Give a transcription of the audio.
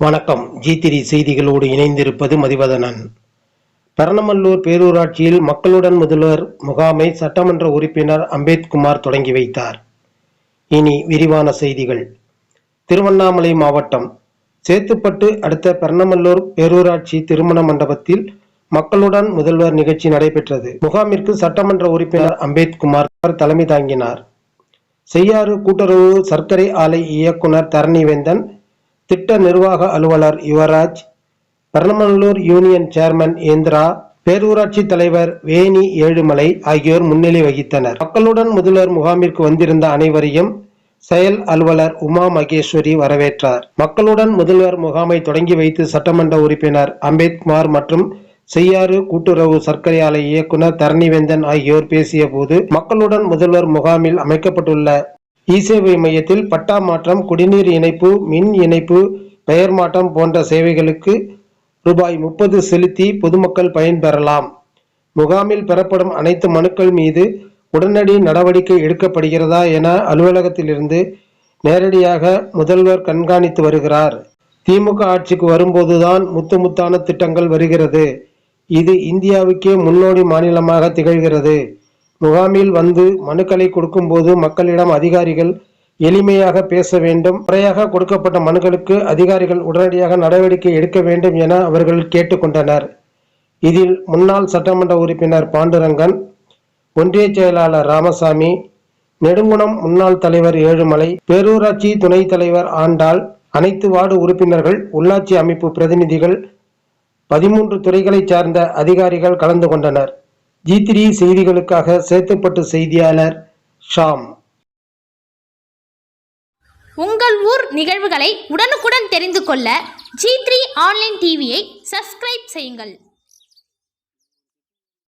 வணக்கம். ஜி திரி செய்திகளோடு இணைந்திருப்பது மதிவதனன். பெரணமல்லூர் பேரூராட்சியில் மக்களுடன் முதல்வர் முகாமை சட்டமன்ற உறுப்பினர் அம்பேத்குமார் தொடங்கி வைத்தார். இனி விரிவான செய்திகள். திருவண்ணாமலை மாவட்டம். சேத்துப்பட்டு அடுத்த பெரணமல்லூர் பேரூராட்சி திருமண மண்டபத்தில் மக்களுடன் முதல்வர் நிகழ்ச்சி நடைபெற்றது. முகாமிற்கு சட்டமன்ற உறுப்பினர் அம்பேத்குமார் தலைமை தாங்கினார். செய்யாறு கூட்டுறவு சர்க்கரை ஆலை இயக்குனர் தரணிவேந்தன் திட்ட நிர்வாக அலுவலர் யுவராஜ் பெரணமல்லூர் யூனியன் சேர்மன் இந்திரா பேரூராட்சி தலைவர் வேணி ஏழுமலை ஆகியோர் முன்னிலை வகித்தனர். மக்களுடன் முதல்வர் முகாமிற்கு வந்திருந்த அனைவரையும் செயல் அலுவலர் உமா மகேஸ்வரி வரவேற்றார். மக்களுடன் முதல்வர் முகாமை தொடங்கி வைத்து சட்டமன்ற உறுப்பினர் அம்பேத்குமார் மற்றும் செய்யாறு கூட்டுறவு சர்க்கரை ஆலை இயக்குனர் தரணிவேந்தன் ஆகியோர் பேசிய போது மக்களுடன் முதல்வர் முகாமில் அமைக்கப்பட்டுள்ள இ சேவை மையத்தில் பட்டா மாற்றம் குடிநீர் இணைப்பு மின் இணைப்பு பெயர் மாற்றம் போன்ற சேவைகளுக்கு ரூபாய் முப்பது செலுத்தி பொதுமக்கள் பயன்பெறலாம் முகாமில் பெறப்படும் அனைத்து மனுக்கள் மீது உடனடி நடவடிக்கை எடுக்கப்படுகிறதா என அலுவலகத்திலிருந்து நேரடியாக முதல்வர் கண்காணித்து வருகிறார். திமுக ஆட்சிக்கு வரும்போதுதான் முத்து முத்தான திட்டங்கள் வருகிறது. இது இந்தியாவுக்கே முன்னோடி மாநிலமாக திகழ்கிறது. முகாமில் வந்து மனுக்களை கொடுக்கும்போது மக்களிடம் அதிகாரிகள் எளிமையாக பேச வேண்டும். முறையாக கொடுக்கப்பட்ட மனுக்களுக்கு அதிகாரிகள் உடனடியாக நடவடிக்கை எடுக்க வேண்டும் என அவர்கள் கேட்டுக்கொண்டனர். இதில் முன்னாள் சட்டமன்ற உறுப்பினர் பாண்டுரங்கன் ஒன்றிய செயலாளர் ராமசாமி நெடுங்குணம் முன்னாள் தலைவர் ஏழுமலை பேரூராட்சி துணைத் தலைவர் ஆண்டாள் அனைத்து வார்டு உறுப்பினர்கள் உள்ளாட்சி அமைப்பு பிரதிநிதிகள் பதிமூன்று துறைகளைச் சார்ந்த அதிகாரிகள் கலந்து கொண்டனர். ஜி த்ரீ செய்திகளுக்காக சேத்துப்பட்டு செய்தியாளர் ஷாம். உங்கள் ஊர் நிகழ்வுகளை உடனுக்குடன் தெரிந்து கொள்ள ஜி த்ரீ ஆன்லைன் டிவியை சப்ஸ்கிரைப் செய்யுங்கள்.